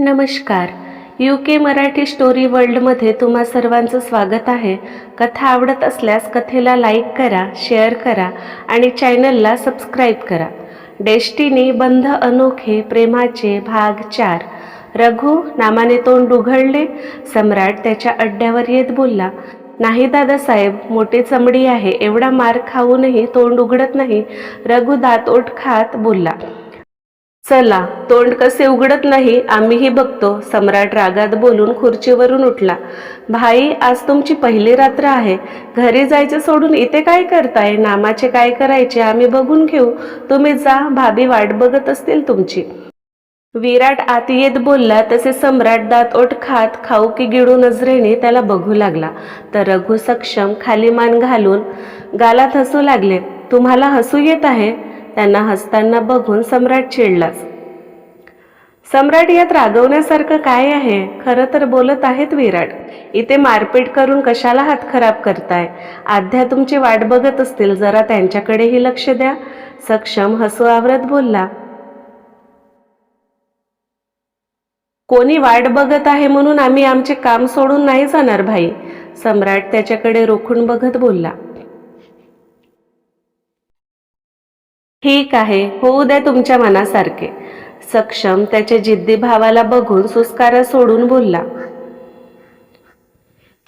नमस्कार. U K Marathi story वर्ल्डमध्ये तुम्हा सर्वांचं स्वागत आहे. कथा आवडत असल्यास कथेला लाईक करा शेअर करा आणि चॅनलला सबस्क्राईब करा. डेस्टिनी बंध अनोखे प्रेमाचे भाग चार. रघु नामाने तोंड उघडले. सम्राट त्याच्या अड्ड्यावर येत बोलला नाही दादासाहेब मोठी चमडी आहे एवढा मार खाऊनही तोंड उघडत नाही. रघु दात ओठ खात बोलला चला तोंड कसे उघडत नाही आम्हीही बघतो. सम्राट रागात बोलून खुर्चीवरून उठला. भाई आज तुमची पहिली रात्र आहे. घरी जायचं सोडून इथे काय करताय? नामाचे काय करायचे? आम्ही बघून घेऊ. तुम्ही जा भाभी वाट बघत असतील तुमची. विराट आत येत बोलला तसे सम्राट दात ओठ खात खाऊ की गिळू नजरेने त्याला बघू लागला. तर रघु सक्षम खाली मान घालून गालात हसू लागले. तुम्हाला हसू येत आहे? त्यांना हसताना बघून सम्राट चिडलाच. सम्राट यात रागवण्यासारखं काय आहे? खरं तर बोलत आहेत विराट. इथे मारपीट करून कशाला हात खराब करताय? आध्या तुमची वाट बघत असतील जरा त्यांच्याकडेही लक्ष द्या. सक्षम हसू आवरत बोलला. कोणी वाट बघत आहे म्हणून आम्ही आमचे काम सोडून नाही जाणार भाई? सम्राट त्याच्याकडे रोखून बघत बोलला. ठीक आहे होऊ द्या तुमच्या मनासारखे. सक्षम त्याच्या जिद्दी भावाला बघून सुस्कारा सोडून बोलला.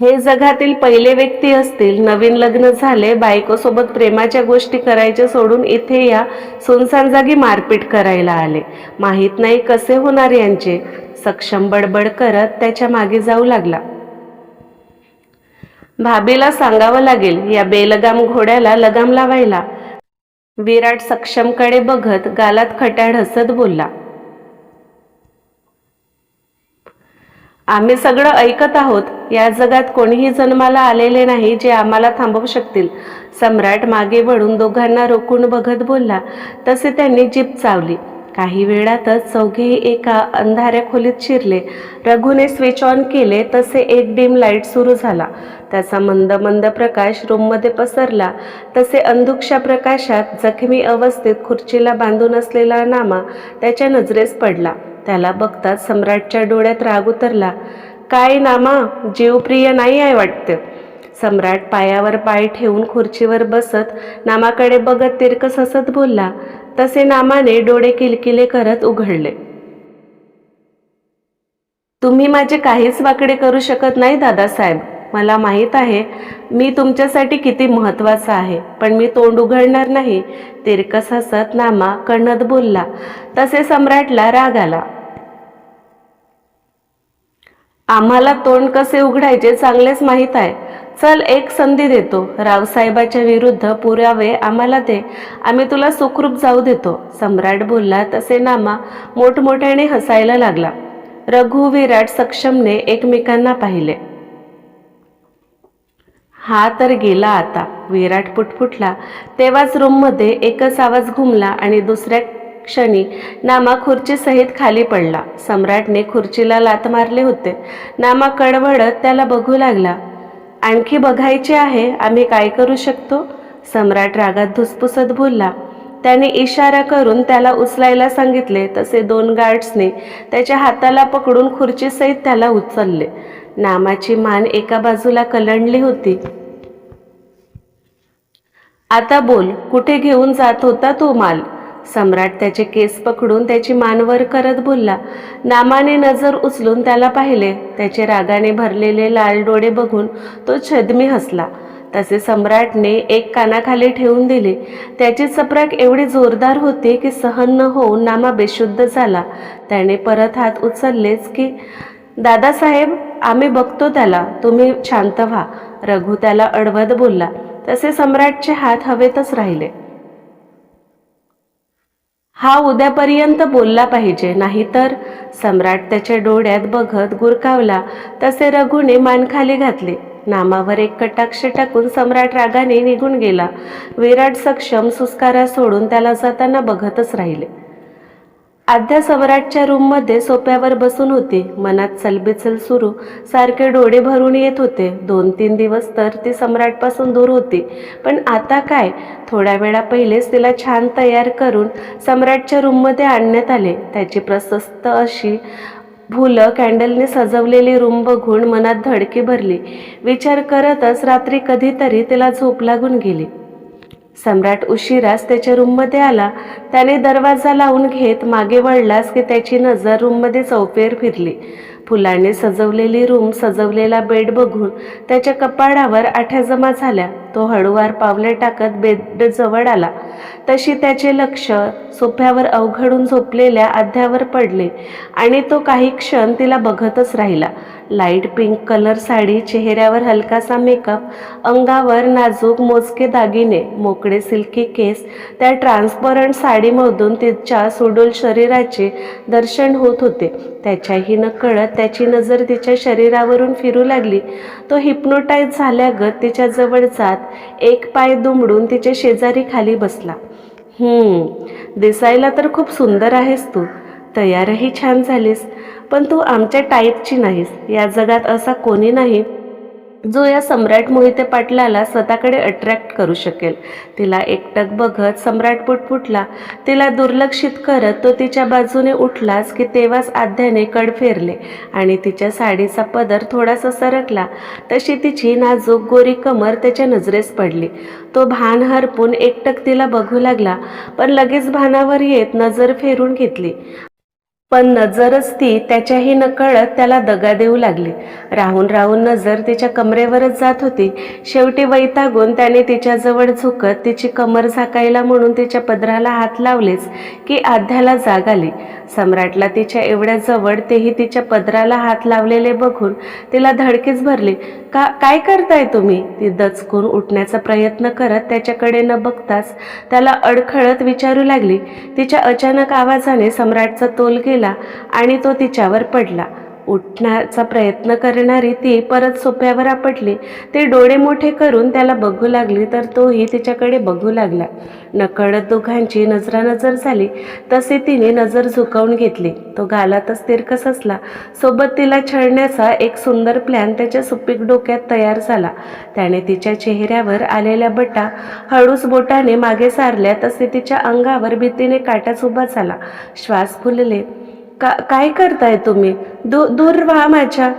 हे जगातील पहिले व्यक्ती असतील नवीन लग्न झाले बायकोसोबत प्रेमाच्या गोष्टी करायच्या सोडून इथे या सुनसान जागी मारपीट करायला आले. माहीत नाही कसे होणार यांचे. सक्षम बडबड करत त्याच्यामागे जाऊ लागला. भाभीला सांगावं लागेल या बेलगाम घोड्याला लगाम लावायला. विराट सक्षमकडे बघत गालात खट्याळ हसत बोलला. आम्ही सगळं ऐकत आहोत. या जगात कोणीही जन्माला आलेले नाही जे आम्हाला थांबवू शकतील. सम्राट मागे वळून दोघांना रोखून बघत बोलला. तसे त्यांनी जीप चावली. काही वेळातच चौघेही एका अंधाऱ्या खोलीत शिरले. रघुने स्विच ऑन केले. तसे एक डिम लाइट सुरू झाला. त्याचा मंद मंद प्रकाश रूममध्ये पसरला. तसे अंधुकशा प्रकाशात जखमी अवस्थेत खुर्चीला बांधून असलेला नामा त्याच्या नजरेस पडला. त्याला बघताच सम्राटच्या डोळ्यात राग उतरला. काय नामा? जीवप्रिय नाही आहे वाटतं. सम्राट पायावर पाय ठेवून खुर्चीवर बसत नामाकडे बघत तिरकस हसत बोलला. तसे नामाने डोळे किलकिले करत उघडले. तुम्ही माझे काहीच वाकडे करू शकत नाही दादासाहेब. मला माहीत आहे मी तुमच्यासाठी किती महत्त्वाचा आहे. पण मी तोंड उघडणार नाही. तिरकस हसत नामा कणत बोलला. तसे सम्राटला राग आला. आम्हाला तोंड कसे उघडायचे चांगलेच माहीत आहे. चल एक संधी देतो. रावसाहेबाच्या विरुद्ध पुरावे आम्हाला दे. आम्ही तुला सुखरूप जाऊ देतो. सम्राट बोलला. तसे नामा मोठमोठ्याने हसायला लागला. रघु विराट सक्षमने एकमेकांना पाहिले. हा तर गेला आता. विराट पुटपुटला. तेव्हाच रूममध्ये एकच आवाज घुमला आणि दुसऱ्या क्षणी नामा खुर्चीसहित खाली पडला. सम्राटने खुर्चीला लात मारले होते. नामा कडवडत त्याला बघू लागला. आणखी बघायचे आहे आम्ही काय करू शकतो? सम्राट रागात धुसपुसत बोलला. त्याने इशारा करून त्याला उचलायला सांगितले. तसे दोन गार्ड्सने त्याच्या हाताला पकडून खुर्चीसहित त्याला उचलले. नामाची मान एका बाजूला कलंडली होती. आता बोल कुठे घेऊन जात होता तो माल? सम्राट त्याचे केस पकडून त्याची मानवर करत बोलला. नामाने नजर उचलून त्याला पाहिले. त्याचे रागाने भरलेले लाल डोळे बघून तो छदमी हसला. तसे सम्राटने एक कानाखाली ठेवून दिले. त्याची चपराक एवढी जोरदार होती की सहन न होऊन नामा बेशुद्ध झाला. त्याने परत हात उचललेच की दादासाहेब आम्ही बघतो त्याला. तुम्ही शांत व्हा. रघु त्याला अडवत बोलला. तसे सम्राटचे हात हवेतच राहिले. हा उद्यापर्यंत बोलला पाहिजे. नाहीतर सम्राट त्याच्या डोळ्यात बघत गुरकावला. तसे रघुने मानखाली घातले. नामावर एक कटाक्ष टाकून सम्राट रागाने निघून गेला. विराट सक्षम सुस्कारा सोडून त्याला जाताना बघतच राहिले. आद्या सम्राटच्या रूममध्ये सोप्यावर बसून होती. मनात चलबिचल सुरू. सारखे डोळे भरून येत होते. दोन तीन दिवस तर ती सम्राटपासून दूर होती. पण आता काय? थोड्या वेळा पहिलेच तिला छान तयार करून सम्राटच्या रूममध्ये आणण्यात आले. त्याची प्रशस्त अशी फुलं कॅन्डलने सजवलेली रूम बघून मनात धडकी भरली. विचार करतच रात्री कधीतरी तिला झोप लागून गेली. सम्राट उशिरास त्याच्या रूममध्ये आला. त्याने दरवाजा लावून घेत मागे वळलास की त्याची नजर रूममध्ये चौफेर फिरली. फुलाने सजवलेली रूम सजवलेला बेड बघून त्याच्या कपाडावर आठ्या जमा झाल्या. तो हळूवार पावले टाकत बेड जवळ आला. तशी त्याचे लक्ष सोफ्यावर अवघडून झोपलेल्या अध्यावर पडले आणि तो काही क्षण तिला बघतच राहिला. लाइट पिंक कलर साडी चेहऱ्यावर हलकासा मेकअप अंगावर नाजूक मोजके दागिने मोकळे सिल्की केस त्या ट्रान्सपरंट साडीमधून तिच्या सुडोल शरीराचे दर्शन होत होते. त्याच्याही न कळत त्याची नजर तिच्या शरीरावरून फिरू लागली. तो हिप्नोटाईज झाल्यागत तिच्या जवळ जात एक पाय दुमडून तिच्या शेजारी खाली बसला. दिसायला तर खूप सुंदर आहेस तू. तयारही छान झालीस. पण तू आमच्या टाईपची नाहीस. या जगात असा कोणी नाही जो या सम्राट मोहिते पाटलाला स्वतःकडे अट्रॅक्ट करू शकेल. तिला एकटक बघत सम्राट पुटपुटला तिला दुर्लक्षित करत तो तिच्या बाजूने उठलाच की तेव्हाच आध्याने कड फेरले आणि तिच्या साडीचा पदर थोडासा सरकला. तशी तिची नाजूक गोरी कमर त्याच्या नजरेस पडली. तो भान हरपून एकटक तिला बघू लागला पण लगेच भानावर येत नजर फेरून घेतली. पण नजरच ती त्याच्याही नकळत त्याला दगा देऊ लागली. राहून राहून नजर तिच्या कमरेवरच जात होती. शेवटी वैतागून त्याने तिच्याजवळ झुकत तिची कमर झाकायला म्हणून तिच्या पदराला हात लावलेच की आध्याला जाग आली. सम्राटला तिच्या एवढ्या जवळ तेही तिच्या पदराला हात लावलेले बघून तिला धडकीच भरले. का काय करताय तुम्ही? ती दचकून उठण्याचा प्रयत्न करत त्याच्याकडे न बघताच त्याला अडखळत विचारू लागली. तिच्या अचानक आवाजाने सम्राटचा तोल गेला. आणि तो तिच्यावर पडला. उठण्याचा प्रयत्न करणारी ती परत सोप्यावर आपटली. ते डोळे मोठे करून त्याला बघू लागली तर तोही तिच्याकडे बघू लागला. नकळत दोघांची नजरानजर झाली. तसे तिने नजर झुकवून घेतली. तो गालातच तिरकस असला सोबत तिला छळण्याचा एक सुंदर प्लॅन त्याच्या सुपीक डोक्यात तयार झाला. त्याने तिच्या चेहऱ्यावर आलेल्या बटा हळूस बोटाने मागे सारल्या तसे तिच्या अंगावर भीतीने काटाच उभा झाला. श्वास फुलले. का काय करताय तुम्ही? दू दूर व्हा माझ्या.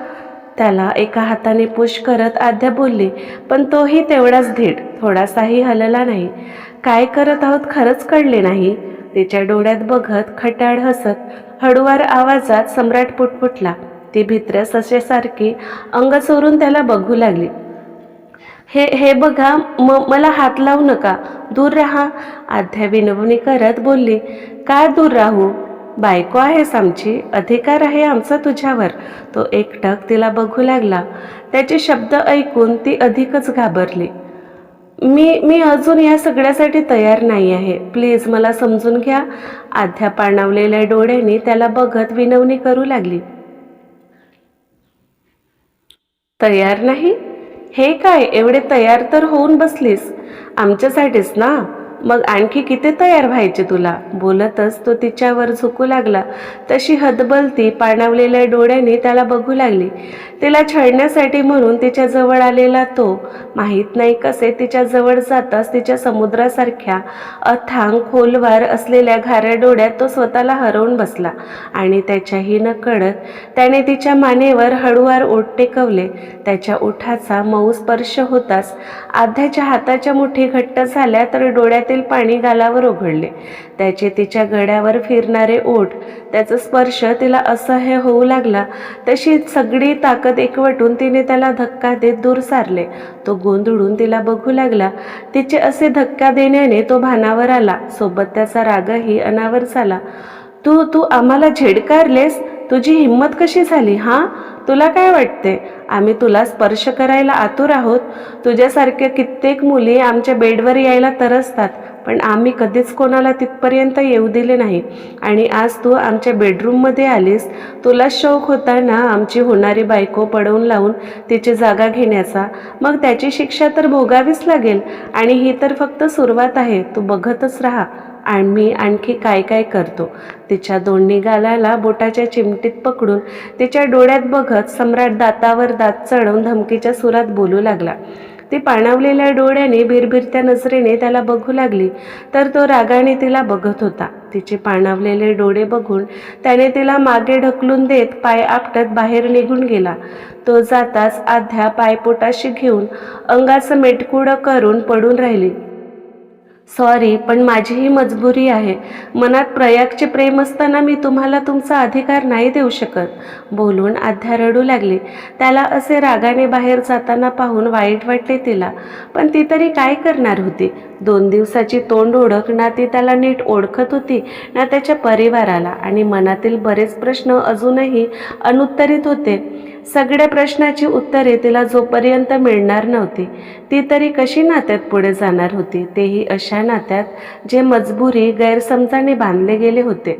त्याला एका हाताने पुश करत आद्या बोलली पण तोही तेवढाच धीट थोडासाही हलला नाही. काय करत आहोत खरंच कळले नाही. तिच्या डोळ्यात बघत खटाड हसत हळूवार आवाजात सम्राट पुटपुटला. ती भित्र्या ससेसारखी अंग चोरून त्याला बघू लागली. हे हे बघा म मला हात लावू नका. दूर राहा. आध्या विनवणी करत बोलली काय दूर राहू? बायको आहेस आमची अधिकार आहे आमचा तुझ्यावर. तो एकटक तिला बघू लागला. त्याचे शब्द ऐकून ती अधिकच घाबरली. मी मी अजून या सगळ्यासाठी तयार नाही आहे. प्लीज मला समजून घ्या. आध्या पाणावलेल्या डोळ्यांनी त्याला बघत विनवणी करू लागली. तयार नाही? हे काय? एवढे तयार तर होऊन बसलीस. आमच्यासाठीच ना? मग आणखी किती तयार व्हायचे तुला? बोलतच तो तिच्यावर झुकू लागला. तशी हदबलती पाणावलेल्या डोळ्याने त्याला बघू लागली. तिला छळण्यासाठी म्हणून तिच्या जवळ आलेला तो माहीत नाही कसे तिच्या जवळ जाताच तिच्या समुद्रासारख्या अथांग खोलवार असलेल्या घाऱ्या डोळ्यात तो स्वतःला हरवून बसला आणि त्याच्याही न कळत त्याने तिच्या मानेवर हळूवार ओठ टेकवले. त्याच्या ओठाचा मऊ स्पर्श होताच आध्याच्या हाताच्या मुठी घट्ट झाल्या तर डोळ्यात डोळ्यातील पाणी गालावर उघडले. त्याचे तिच्या गळ्यावर फिरणारे ओठ त्याचा स्पर्श तिला असह्य होऊ लागला. तशी सगळी ताकद एकवटून तिने त्याला धक्का देत दूर सारले. तो गोंधळून तिला बघू लागला. तिचे असे धक्का देण्याने तो भानावर आला. सोबत त्याचा रागही अनावर झाला तू तू आम्हाला झेडकारलेस? तुझी हिंमत कशी झाली हां? तुला काय वाटते? आम्ही तुला स्पर्श करायला आतुर आहोत. तुझ्यासारख्या कित्येक मुली आमच्या बेडवर यायला तरसतात पण आम्ही कधीच कोणाला तिथपर्यंत येऊ दिले नाही. आणि आज तू आमच्या बेडरूममध्ये आलीस. तुला शौक होता ना आमची होणारी बायको पडवून लावून तिची जागा घेण्याचा? मग त्याची शिक्षा तर भोगावीच लागेल. आणि ही तर फक्त सुरुवात आहे. तू बघतच राहा. आणि मी आणखी काय काय करतो. तिच्या दोन्ही गालाला बोटाच्या चिमटीत पकडून तिच्या डोळ्यात बघत सम्राट दातावर दात चढवून धमकीच्या सुरात बोलू लागला. ती पाणावलेल्या डोळ्याने भिरभिरत्या नजरेने त्याला बघू लागली तर तो रागाने तिला बघत होता. तिचे पाणावलेले डोळे बघून त्याने तिला मागे ढकलून देत पाय आपटत बाहेर निघून गेला. तो जाताच आध्या पायपोटाशी घेऊन अंगाचं मेटकुडं करून पडून राहिली. सॉरी पण माझी ही मजबुरी आहे. मनात प्रयागचे प्रेम असताना मी तुम्हाला तुमचा अधिकार नाही देऊ शकत. बोलून आध्या रडू लागली. त्याला असे रागाने बाहेर जाताना पाहून वाईट वाटले तिला. पण ती तरी काय करणार होती? दोन दिवसाची तोंड ओळख ना ती त्याला नीट ओळखत होती ना त्याच्या परिवाराला. आणि मनातील बरेच प्रश्न अजूनही अनुत्तरित होते. सगळ्या प्रश्नाची उत्तरे तिला जोपर्यंत मिळणार नव्हती ती तरी कशी नात्यात पुढे जाणार होती? तेही अशा नात्यात जे मजबुरी गैरसमजाने बांधले गेले होते.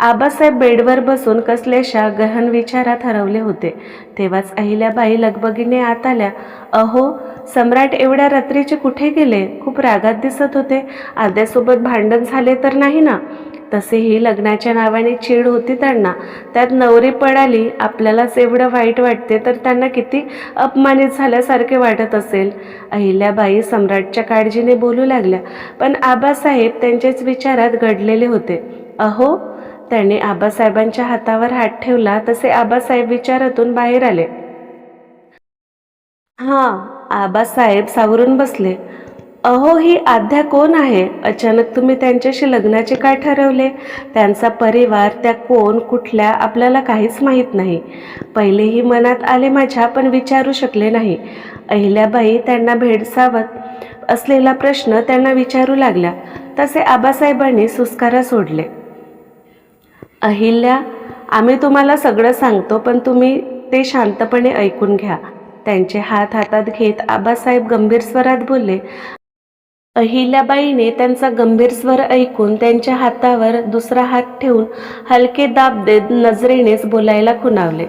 आबासाहेब बेडवर बसून कसलेशा गहन विचारात हरवले होते. तेव्हाच अहिल्याबाई लगबगीने आत आल्या. अहो सम्राट एवढ्या रात्रीचे कुठे गेले? खूप रागात दिसत होते. आद्यासोबत भांडण झाले तर नाही ना? तसेही लग्नाच्या नावाने चीड होती त्यांना. त्यात नवरी पडाली आपल्यालाच एवढं वाईट वाटते तर त्यांना किती अपमानित झाल्यासारखे वाटत असेल. अहिल्याबाई सम्राटच्या काळजीने बोलू लागल्या. पण आबासाहेब त्यांच्याच विचारात घडलेले होते. अहो त्याने आबासाहेबांच्या हातावर हात ठेवला तसे आबासाहेब विचारातून बाहेर आले. हां आबासाहेब सावरून बसले. अहो ही आध्या कोण आहे? अचानक तुम्ही त्यांच्याशी लग्नाचे काय ठरवले? त्यांचा परिवार त्या कोण कुठल्या आपल्याला काहीच माहीत नाही. पहिलेही मनात आले माझ्या पण विचारू शकले नाही. अहिल्याबाई त्यांना भेडसावत असलेला प्रश्न त्यांना विचारू लागल्या. तसे आबासाहेबांनी सुस्कारा सोडले. अहिल्या आम्ही तुम्हाला सगळं सांगतो पण तुम्ही ते शांतपणे ऐकून घ्या. त्यांचे हात हातात घेत आबासाहेब गंभीर स्वरात बोलले अहिल्याबाईने त्यांचा गंभीर स्वर ऐकून त्यांच्या हातावर दुसरा हात ठेवून हलके दाब देत नजरेनेच बोलायला खुणावले.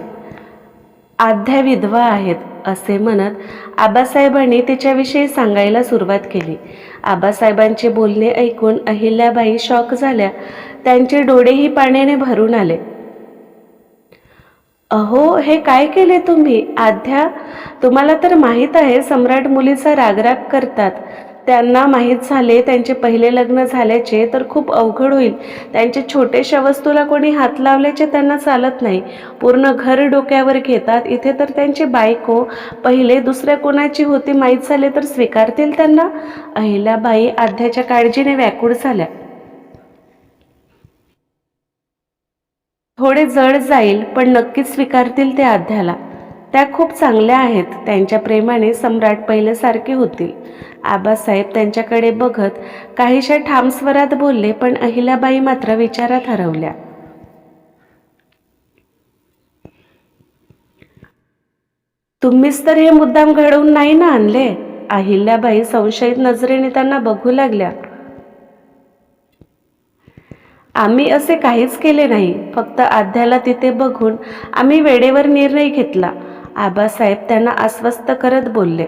आध्या विधवा आहेत असे म्हणत आबासाहेबांनी तिच्याविषयी सांगायला सुरुवात केली. आबासाहेबांचे बोलणे ऐकून अहिल्याबाई शॉक झाल्या. त्यांचे डोळेही पाण्याने भरून आले. अहो हे काय केले तुम्ही? आध्या तुम्हाला तर माहीत आहे सम्राट मुलीचा रागराग करतात. त्यांना माहीत झाले त्यांचे पहिले लग्न झाल्याचे तर खूप अवघड होईल. त्यांचे छोटेशा वस्तूला कोणी हात लावल्याचे त्यांना चालत नाही. पूर्ण घर डोक्यावर घेतात. इथे तर त्यांची बायको पहिले दुसऱ्या कोणाची होती माहीत झाले तर स्वीकारतील त्यांना? अहिल्याबाई आध्याच्या काळजीने व्याकुळ झाल्या. थोडे जड जाईल पण नक्कीच स्वीकारतील ते आध्याला त्या खूप चांगल्या आहेत त्यांच्या प्रेमाने सम्राट पहिल्यासारखे होतील. आबासाहेब त्यांच्याकडे बघत काहीशा ठाम स्वरात बोलले पण अहिल्याबाई मात्र विचारात हरवल्या. तुम्हीच तर हे मुद्दाम घडवून नाही ना आणले? अहिल्याबाई संशयित नजरेने त्यांना बघू लागल्या. आम्ही असे काहीच केले नाही. फक्त आध्याला तिथे बघून आम्ही वेळेवर निर्णय घेतला. आबासाहेब त्यांना आश्वस्त करत बोलले.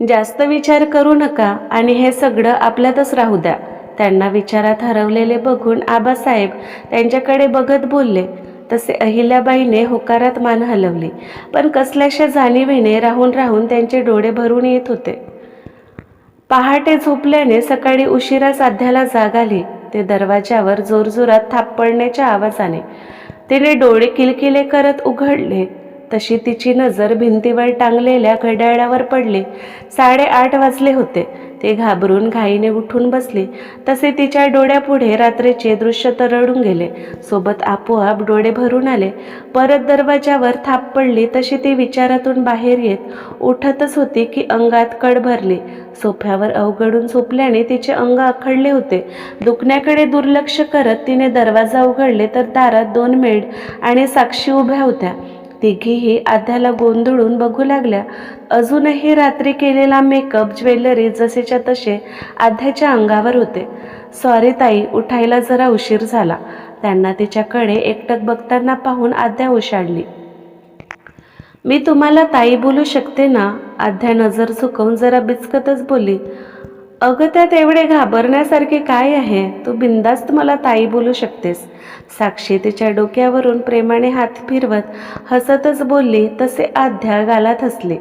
जास्त विचार करू नका आणि हे सगळं आपल्यातच राहू द्या. त्यांना विचारात हरवलेले बघून आबासाहेब त्यांच्याकडे बघत बोलले. तसे अहिल्याबाईने होकारात मान हलवली. पण कसल्याशा जाणीवेने राहून राहून त्यांचे डोळे भरून येत होते. पहाटे झोपल्याने सकाळी उशिरा साध्याला जाग आली. ते दरवाज्यावर जोरजोरात थापडण्याच्या आवाजाने. तिने डोळे किलकिले करत उघडले. तशी तिची नजर भिंतीवर टांगलेल्या घड्याळावर पडली. साडेआठ वाजले होते. ते घाबरून घाईने उठून बसली. तसे तिच्या डोळ्यापुढे रात्रीचे दृश्य तरळून गेले. सोबत आपोआप डोळे भरून आले. परत दरवाजावर थाप पडली तशी ती विचारातून बाहेर येत उठतच होती की अंगात कड भरली. सोफ्यावर अवघडून झोपल्याने तिचे अंग आखडले होते. दुखण्याकडे दुर्लक्ष करत तिने दरवाजा उघडले तर दारात दोन मेड आणि साक्षी उभ्या होत्या. तिघीही आध्याला गोंधळून बघू लागल्या. अजूनही रात्री केलेला मेकअप ज्वेलरी जसेच्या तसे आध्याच्या अंगावर होते. सॉरी ताई उठायला जरा उशीर झाला. त्यांना तिच्याकडे एकटक बघताना पाहून आध्या उशाडली मी तुम्हाला ताई बोलू शकते ना? आध्या नजर झुकवून जरा बिचकतच बोलली अगं त्यात एवढे घाबरण्यासारखे काय आहे? तू बिंदास्त मला ताई बोलू शकतेस. साक्षी तिच्या डोक्यावरून प्रेमाने हात फिरवत हसतच बोलली तसे आध्या गालात हसले.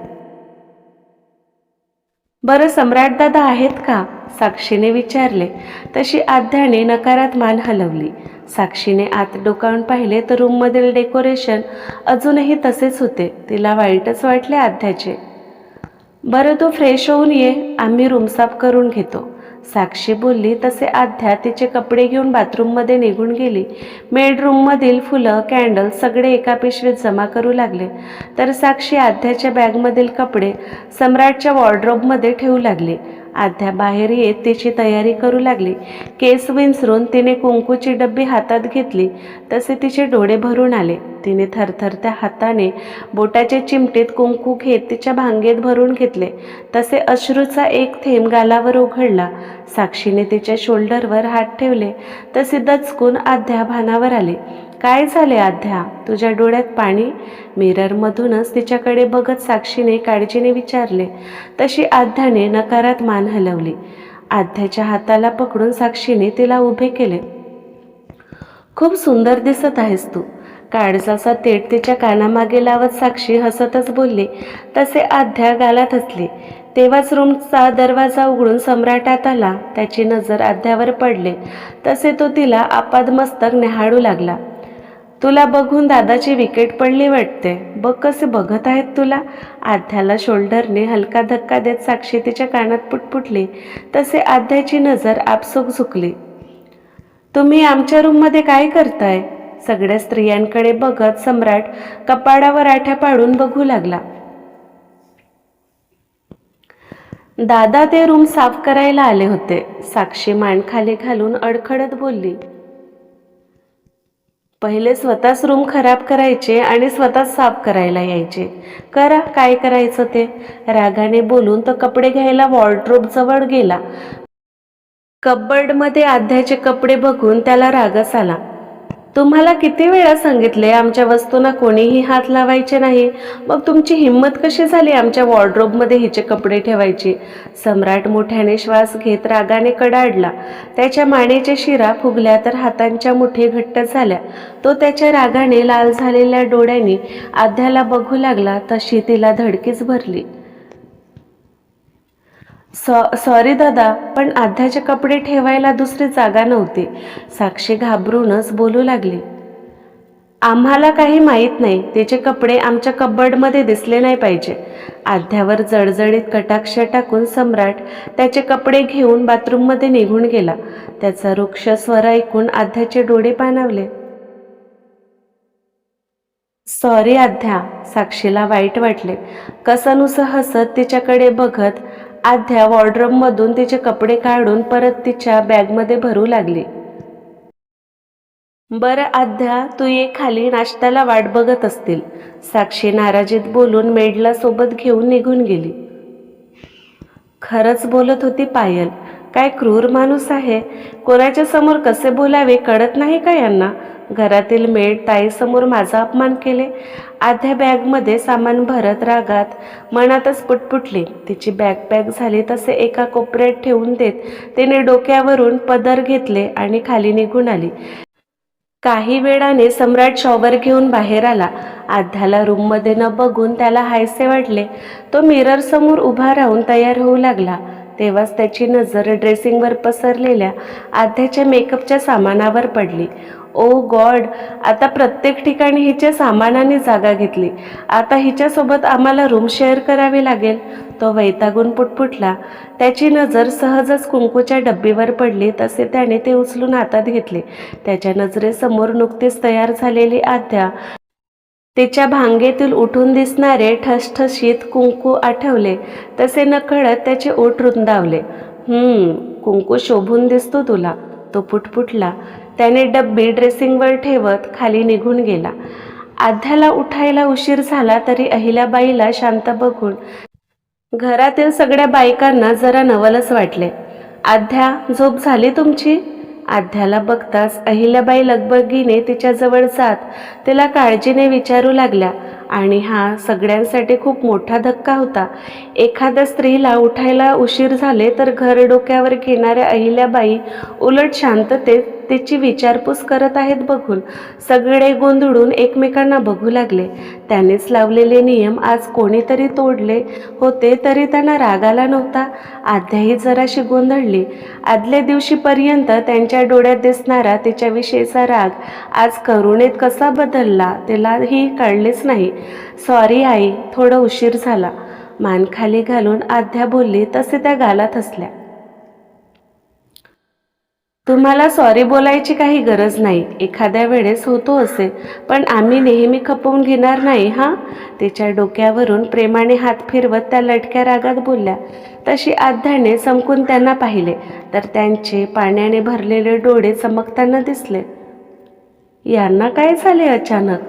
बरं सम्राटदादा आहेत का? साक्षीने विचारले. तशी आध्याने नकारात मान हलवली. साक्षीने आत डोकावून पाहिले तर रूममधील डेकोरेशन अजूनही तसेच होते. तिला वाईटच वाटले आध्याचे बरं तू फ्रेश होऊन ये. आम्ही रूम साफ करून घेतो. साक्षी बोलली तसे आध्या तिचे कपडे घेऊन बाथरूममध्ये निघून गेली. मेड रूममधील फुलं कॅन्डल सगळे एका पिशवीत जमा करू लागले. तर साक्षी आध्याच्या बॅगमधील कपडे सम्राटच्या वॉर्ड्रोबमध्ये ठेवू लागली. आध्या बाहेर येत तिची तयारी करू लागली. केस विंचरून तिने कुंकूची डब्बी हातात घेतली. तसे तिचे डोळे भरून आले. तिने थरथरत्या हाताने बोटाच्या चिमटीत कुंकू घेत तिच्या भांगेत भरून घेतले. तसे अश्रूचा एक थेंब गालावर उघडला. साक्षीने तिच्या शोल्डरवर हात ठेवले. तसे दचकून आध्या भानावर आले. काय झाले आध्या तुझ्या डोळ्यात पाणी? मिररमधूनच तिच्याकडे बघत साक्षीने काळजीने विचारले. तशी आध्याने नकारात मान हलवली. आध्याच्या हाताला पकडून साक्षीने तिला उभे केले. खूप सुंदर दिसत आहेस तू. काळजाचा तेट तिच्या कानामागे लावत साक्षी हसतच बोलली. तसे आध्या गालात हसले. तेव्हाच रूमचा दरवाजा उघडून सम्राटात आला. त्याची नजर आध्यावर पडले. तसे तो तिला आपादमस्तक निहाळू लागला. तुला बघून दादाची विकेट पडली वाटते. बघ कसे बघत आहेत तुला. आध्याला शोल्डरने हलका धक्का देत साक्षी तिच्या कानात पुटपुटली. तसे आध्याची नजर आपसूक झुकली. तुम्ही आमच्या रूममध्ये काय करताय? सगळ्या स्त्रियांकडे बघत सम्राट कपाडावर आठ्या पाडून बघू लागला. दादा ते रूम साफ करायला आले होते. साक्षी मान खाली घालून अडखडत बोलली. पहिले स्वतःच रूम खराब करायचे आणि स्वतःच साफ करायला यायचे. करा काय करायचं ते? रागाने बोलून तो कपडे घ्यायला वॉर्ड्रोब जवळ गेला. कबर्डमध्ये आध्याचे कपडे बघून त्याला रागच आला. तुम्हाला किती वेळा सांगितले आमच्या वस्तूंना कोणीही हात लावायचे नाही. मग तुमची हिंमत कशी झाली आमच्या वॉर्ड्रोबमध्ये हिचे कपडे ठेवायची? सम्राट मोठ्याने श्वास घेत रागाने कडाडला. त्याच्या मानेच्या शिरा फुगल्या तर हातांच्या मुठी घट्ट झाल्या. तो त्याच्या रागाने लाल झालेल्या डोळ्यांनी आध्याला बघू लागला तशी तिला धडकीच भरली. सॉरी दादा पण आध्याचे कपडे ठेवायला दुसरी जागा नव्हती. साक्षी घाबरूनच बोलू लागली. आम्हाला काही माहीत नाही तिचे कपडे आमच्या कबर्डमध्ये दिसले नाही पाहिजे. आध्यावर जळजळीत कटाक्ष टाकून सम्राट त्याचे कपडे घेऊन बाथरूममध्ये निघून गेला. त्याचा वृक्ष स्वर ऐकून आध्याचे डोळे पाणावले. सॉरी आध्या साक्षीला वाईट वाटले. कसनुसं हसत तिच्याकडे बघत आध्या वॉर्ड्रममधून तिचे कपडे काढून परत तिच्या बॅगमध्ये भरू लागली. बरं आध्या तू ये खाली नाश्त्याला वाट बघत असतील साक्षी नाराजीत बोलून मेडला सोबत घेऊन निघून गेली. खरंच बोलत होती पायल. काय क्रूर माणूस आहे? कोणाच्या समोर कसे बोलावे कळत नाही का यांना? घरातील मेड ताईसमोर माझा अपमान केले. आध्या बॅगमध्ये सामान भरत रागात मनातच पुटपुटली. तिची बॅग पॅक झाली तसे एका कोपऱ्यात ठेवून देत तिने डोक्यावरून पदर घेतले आणि खाली निघून आली. काही वेळाने सम्राट शॉवर घेऊन बाहेर आला. आध्याला रूममध्ये न बघून त्याला हायसे वाटले. तो मिररसमोर उभा राहून तयार होऊ लागला. तेव्हाच त्याची नजर ड्रेसिंगवर पसरलेल्या आध्याच्या मेकअपच्या सामानावर पडली. ओ गॉड आता प्रत्येक ठिकाणी हिच्या सामानाने जागा घेतली. आता हिच्यासोबत आम्हाला रूम शेअर करावी लागेल. तो वैतागून पुटपुटला. त्याची नजर सहजच कुंकूच्या डब्बीवर पडली तसे त्याने ते उचलून हातात घेतले. त्याच्या नजरेसमोर नुकतीच तयार झालेली आद्या तिच्या भांगेतील उठून दिसणारे ठसठशीत कुंकू आठवले. तसे नकळत त्याचे ओठ रुंदावले. हम्म कुंकू शोभून दिसतो तुला. तो पुटपुटला. त्याने डब्बी ड्रेसिंगवर ठेवत खाली निघून गेला. आध्याला उठायला उशीर झाला तरी अहिल्याबाईला शांत बघून घरातील सगळ्या बायकांना जरा नवलच वाटले. आध्या झोप झाली तुमची? आध्याला बघताच अहिल्याबाई लगबगीने तिच्याजवळ जात तिला काळजीने विचारू लागल्या. आणि हा सगळ्यांसाठी खूप मोठा धक्का होता. एखाद्या स्त्रीला उठायला उशीर झाले तर घर डोक्यावर घेणाऱ्या अहिल्याबाई उलट शांततेत तिची विचारपूस करत आहेत बघून. सगळे गोंधळून एकमेकांना बघू लागले. त्यानेच लावलेले नियम आज कोणीतरी तोडले होते तरी त्यांना राग आला नव्हता. आध्याही जराशी गोंधळली. आदल्या दिवशीपर्यंत त्यांच्या डोळ्यात दिसणारा तिच्याविषयीचा राग आज करुणेत कसा बदलला तिलाही कळलेच नाही. सॉरी आई. थोडं उशीर झाला. मान खाली घालून आध्या बोलली तसे त्या गालात हसल्या तुम्हाला सॉरी बोलायची काही गरज नाही. एखाद्या वेळेस होतो असे पण आम्ही नेहमी खपवून घेणार नाही हां? तिच्या डोक्यावरून प्रेमाने हात फिरवत त्या लटक्या रागात बोलल्या. तशी आध्याने समकून त्यांना पाहिले तर त्यांचे पाण्याने भरलेले डोळे चमकताना दिसले. यांना काय झाले अचानक?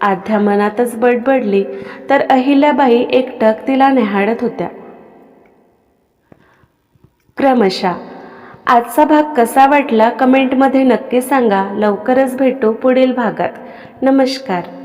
आध्या मनातच बडबडली तर अहिल्याबाई एकटक तिला निहाळत होत्या. क्रमशः आजचा भाग कसा वाटला कमेंटमध्ये नक्की सांगा. लवकरच भेटू पुढील भागात. नमस्कार.